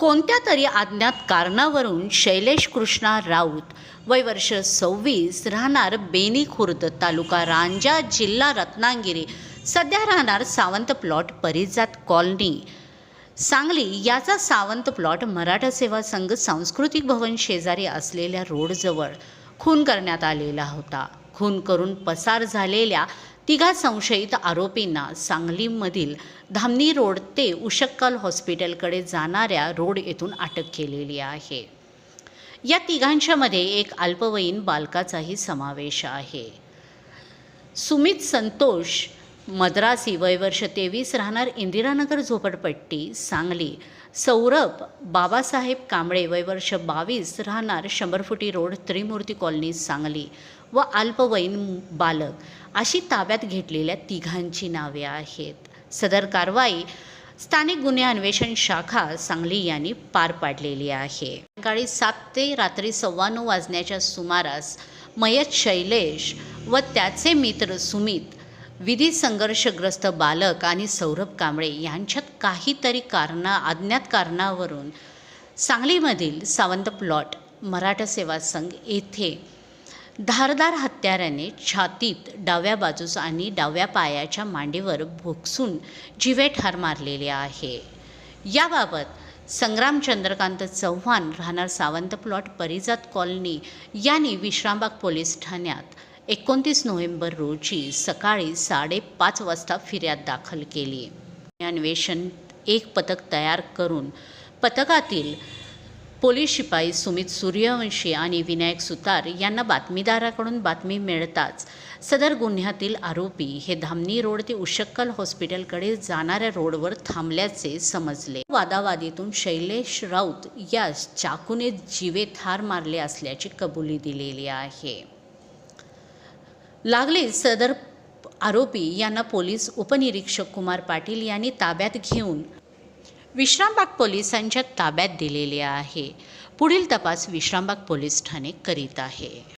कोणत्या तरी अज्ञात कारणावरून शैलेश कृष्णा राऊत वय वर्ष सव्वीस राहणार बेनी खुर्द तालुका रांजा जिल्हा रत्नागिरी. सध्या राहणार सावंत प्लॉट परिजात कॉलनी. सांगली याचा सावंत प्लॉट मराठा सेवा संघ सांस्कृतिक भवन शेजारी असलेल्या रोडजवळ खून करण्यात आलेला होता. खून करून पसार झालेल्या तिघा संशयित आरोपींना सांगलीमधील धामणी रोड ते उशक्कल हॉस्पिटलकडे जाणाऱ्या रोड येथून अटक केलेली आहे. या तिघांच्यामध्ये एक अल्पवयीन बालकाचाही समावेश आहे. सुमित संतोष मद्रासी वय वर्ष तेवीस राहणार इंदिरानगर झोपडपट्टी सांगली. सौरभ बाबासाहेब कांबळे वय वर्ष बावीस राहणार शंभर फुटी रोड त्रिमूर्ती कॉलनी सांगली व अल्पवयीन बालक. अशी ताब्यात घेतलेल्या तिघांची नावे आहेत. सदर कारवाई स्थानिक गुन्हे अन्वेषण शाखा सांगली यांनी पार पाडलेली आहे. सकाळी सात ते रात्री सव्वा नऊ वाजण्याच्या सुमारास मयत शैलेश व त्याचे मित्र सुमित विधी संघर्षग्रस्त बालक आणि सौरभ कांबळे यांच्यात काहीतरी कारणा अज्ञात कारणावरून सांगलीमधील सावंत प्लॉट मराठा सेवा संघ येथे धारदार हत्याराने छातीत डाव्या बाजूस आणि डाव्या पायाच्या मांडीवर भोगसून जिवे ठार मारलेले आहे. याबाबत संग्राम चंद्रकांत चव्हाण राहणार सावंत प्लॉट परिजात कॉलनी यांनी विश्रामबाग पोलीस ठाण्यात एकोणतीस नोव्हेंबर रोजी सकाळी साडेपाच वाजता फिर्याद दाखल केली. अन्वेषण एक पथक तयार करून पथकातील पोलीस शिपाई सुमित सूर्यवंशी आणि विनायक सुतार यांना बातमीदाराकडून बातमी मिळताच सदर गुन्ह्यातील आरोपी हे धामणी रोड ते उशक्कल हॉस्पिटलकडे जाणाऱ्या रोडवर थांबल्याचे समजले. वादावादीतून शैलेश राऊत यास चाकूने जीवे ठार मारले असल्याची कबुली दिलेली आहे. लागले सदर आरोपी यांना पोलीस उपनिरीक्षक कुमार पाटील यांनी ताब्यात घेऊन विश्रामबाग पोलिसांच्या ताब्यात दिलेले आहे. पुढील तपास विश्रामबाग पोलीस ठाणे करीत आहे.